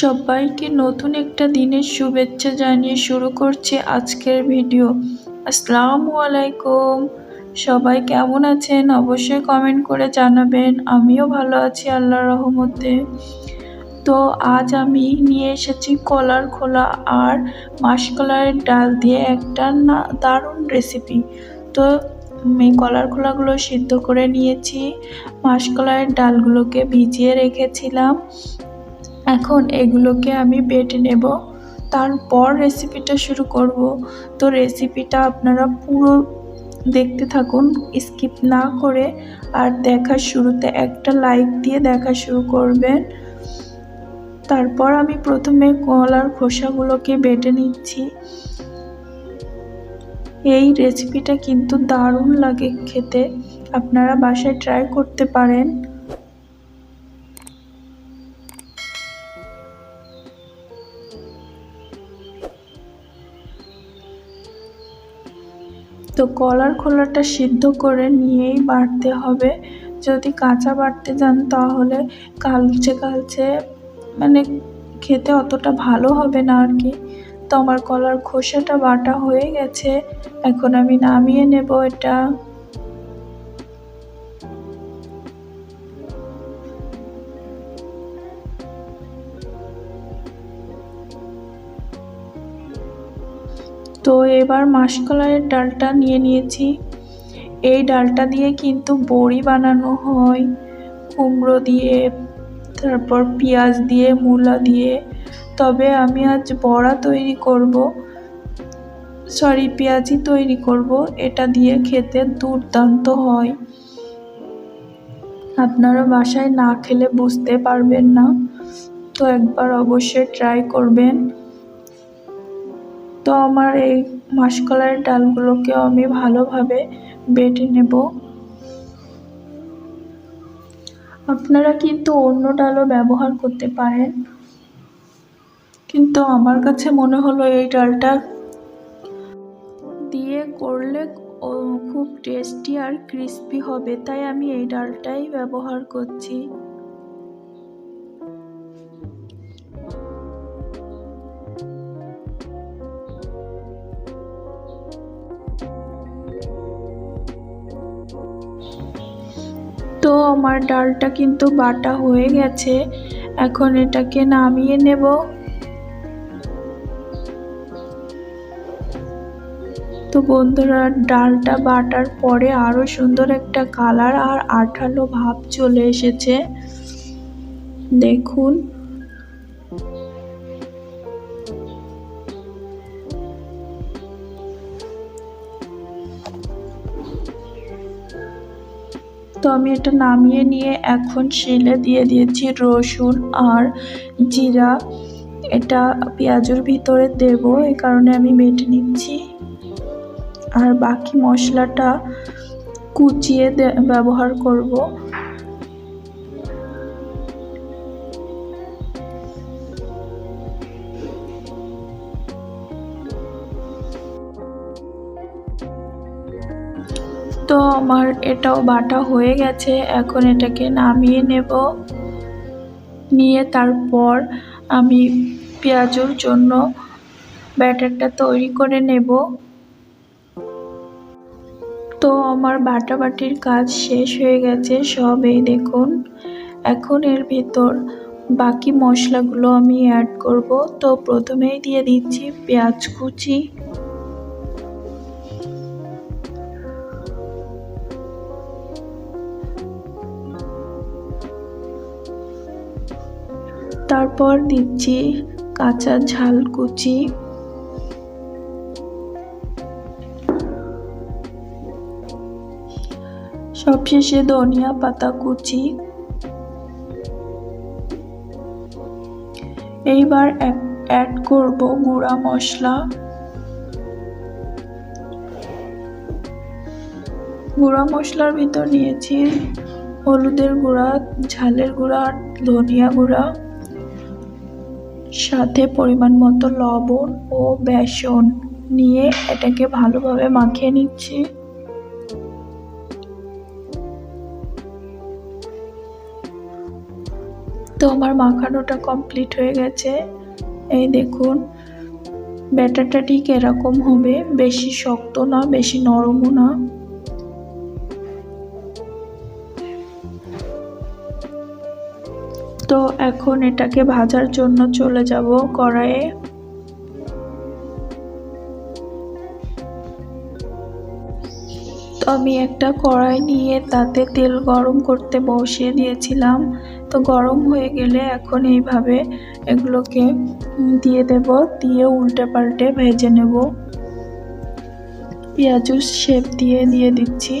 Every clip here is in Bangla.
সবাইকে নতুন একটা দিনের শুভেচ্ছা জানিয়ে শুরু করছি আজকের ভিডিও। আসসালামু আলাইকুম। সবাই কেমন আছেন? অবশ্যই কমেন্ট করে জানাবেন। আমিও ভালো আছি, আল্লাহর রহমতে। তো আজ আমি নিয়ে এসেছি কলার খোলা আর মাসকলাইয়ের ডাল দিয়ে একটা না দারুণ রেসিপি তো আমি কলার খোলাগুলো সিদ্ধ করে নিয়েছি। মাসকলাইয়ের ডালগুলোকে ভিজিয়ে রেখেছিলাম। এখন এগুলোকে আমি বেটে নেব। তারপর রেসিপিটা শুরু করব। তো রেসিপিটা আপনারা পুরো দেখতে থাকুন স্কিপ না করে আর দেখার শুরুতে একটা লাইক দিয়ে দেখা শুরু করবেন। তারপর আমি প্রথমে কলার খোসাগুলোকে বেটে নিচ্ছি। এই রেসিপিটা কিন্তু দারুণ লাগে খেতে। আপনারা বাসায় ট্রাই করতে পারেন। তো কলার খোলাটা সিদ্ধ করে নিয়েই বাড়তে হবে। যদি কাঁচা বাড়তে যান তাহলে কালচে কালচে মানে খেতে অতটা ভালো হবে না আর কি। তো আমার কলার খোসাটা বাটা হয়ে গেছে। এখন আমি নামিয়ে নেব এটা। তো এবার মাসকলাইয়ের ডালটা নিয়ে নিয়েছি। এই ডালটা দিয়ে কিন্তু বড়ি বানানো হয়। কুমড়ো দিয়ে, তারপর পেঁয়াজ দিয়ে, মূলা দিয়ে। তবে আমি আজ বড়া তৈরি করব। সরি পেঁয়াজি তৈরি করব। এটা দিয়ে খেতে দুর্দান্ত হয়। আপনারা বাসায় না খেলে বুঝতে পারবেন না। তো একবার অবশ্যই ট্রাই করবেন। তো আমার এই মাসকলাইয়ের ডালগুলোকেও আমি ভালোভাবে বেটে নেব। আপনারা কিন্তু অন্য ডালও ব্যবহার করতে পারেন। কিন্তু আমার কাছে মনে হলো এই ডালটা দিয়ে করলে খুব টেস্টি আর ক্রিস্পি হবে, তাই আমি এই ডালটাই ব্যবহার করছি। তো আমার ডালটা কিন্তু বাটা হয়ে গেছে। এখন এটাকে নামিয়ে নেব। তো বন্ধুরা, ডালটা বাটার পরে আরও সুন্দর একটা কালার আর আঠালো ভাব চলে এসেছে। দেখুন। তো আমি এটা নামিয়ে নিয়ে এখন শিলে দিয়ে দিয়েছি রসুন আর জিরা। এটা পেঁয়াজের ভিতরে দেব এই কারণে আমি মেটে নিচ্ছি। আর বাকি মশলাটা কুচিয়ে ব্যবহার করব। তো আমার এটাও বাটা হয়ে গেছে, এখন এটাকে নামিয়ে নেব। নিয়ে তারপর আমি পেঁয়াজুর জন্য ব্যাটারটা তৈরি করে নেব। তো আমার বাটাবাটির কাজ শেষ হয়ে গেছে, সব এই দেখুন। এখন এর ভিতর বাকি মশলাগুলো আমি অ্যাড করব। তো প্রথমেই দিয়ে দিচ্ছি পেঁয়াজ কুচি। তারপর দিচ্ছি কাঁচা ঝাল কুচি। সবশেষে ধনিয়া পাতা কুচি। এইবার অ্যাড করব গুঁড়া মশলা। গুঁড়া মশলার ভিতর নিয়েছি হলুদের গুঁড়া, ঝালের গুঁড়া ধনিয়া গুঁড়া। সাথে পরিমাণ মতো লবণ ও বেসন নিয়ে এটাকে ভালোভাবে মাখিয়ে নিচ্ছি। তো আমার মাখানোটা কমপ্লিট হয়ে গেছে। এই দেখুন, ব্যাটারটা ঠিক এরকম হবে, বেশি শক্ত না, বেশি নরমও না। তো এখন এটাকে ভাজার জন্য চলে যাব কড়াইয়ে। তো আমি একটা কড়াই নিয়ে তাতে তেল গরম করতে বসিয়ে দিয়েছিলাম। তো গরম হয়ে গেলে এখন এইভাবে এগুলোকে দিয়ে দেব, দিয়ে উল্টে পাল্টে ভেজে নেব। পেঁয়াজুর শেপ দিয়ে দিয়ে দিচ্ছি।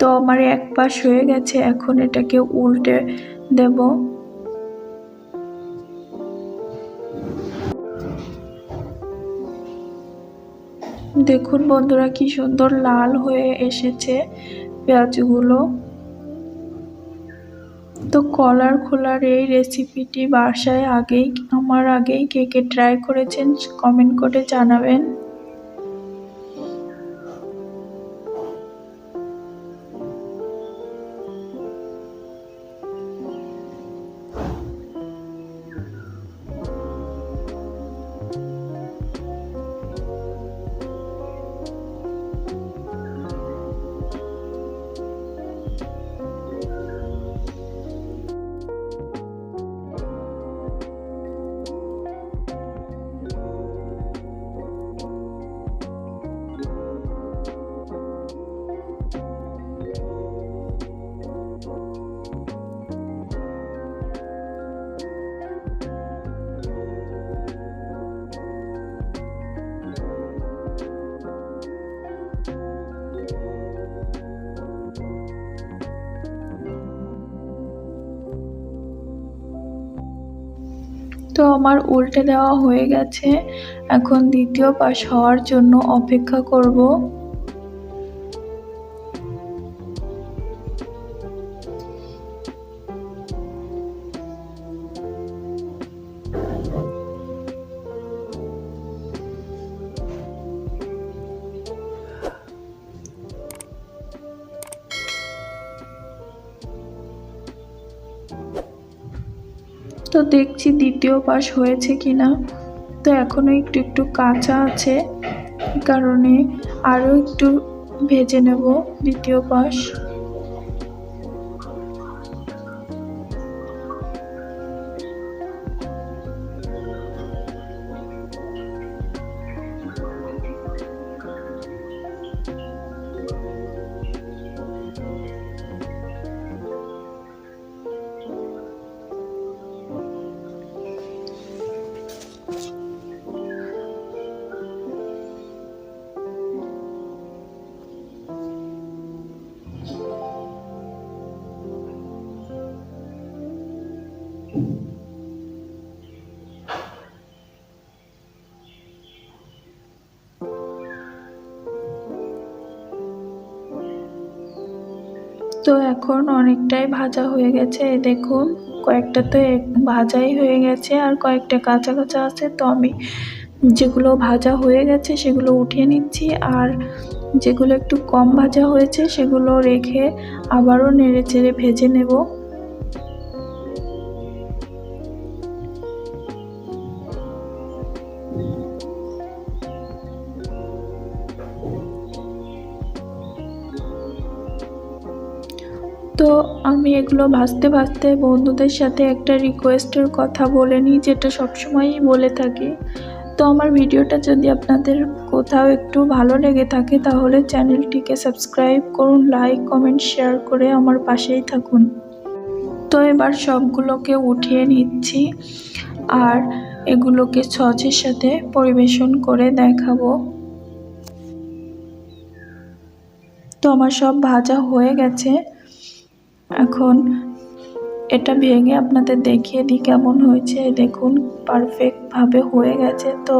তো আমার এক পাশ হয়ে গেছে, এখন এটাকে উল্টে দেব। দেখুন বন্ধুরা, কি সুন্দর লাল হয়ে এসেছে পেঁয়াজগুলো। তো কলার খোলার এই রেসিপিটি বাসায় আগেই, আমার আগেই কে কে ট্রাই করেছেন কমেন্ট করে জানাবেন। তো আমার উল্টে দেওয়া হয়ে গেছে। এখন দ্বিতীয় পাশ হওয়ার জন্য অপেক্ষা করব। তো দেখছি দ্বিতীয় পাস হয়েছে কি না তো এখনও একটু একটু কাঁচা আছে কারণে আরও একটু ভেজে নেব দ্বিতীয় পাশ। তো এখন অনেকটাই ভাজা হয়ে গেছে। দেখুন, কয়েকটা তো ভাজাই হয়ে গেছে আর কয়েকটা কাঁচা কাঁচা আছে। তো আমি যেগুলো ভাজা হয়ে গেছে সেগুলো উঠিয়ে নিচ্ছি আর যেগুলো একটু কম ভাজা হয়েছে সেগুলো রেখে আবারও নেড়ে চেড়ে ভেজে নেব। তো আমি এগুলো ভাজতে ভাজতে বন্ধুদের সাথে একটা রিকোয়েস্টের কথা বলে নিই, যেটা সবসময়ই বলে থাকি। তো আমার ভিডিওটা যদি আপনাদের কোথাও একটু ভালো লেগে থাকে, তাহলে চ্যানেলটিকে সাবস্ক্রাইব করুন লাইক কমেন্ট শেয়ার করে আমার পাশেই থাকুন। তো এবার সবগুলোকে উঠিয়ে নিচ্ছি আর এগুলোকে সচের সাথে পরিবেশন করে দেখাবো। তো আমার সব ভাজা হয়ে গেছে। এখন এটা ভেঙে আপনাদের দেখিয়ে দিই কেমন হয়েছে। দেখুন পারফেক্টভাবে হয়ে গেছে তো।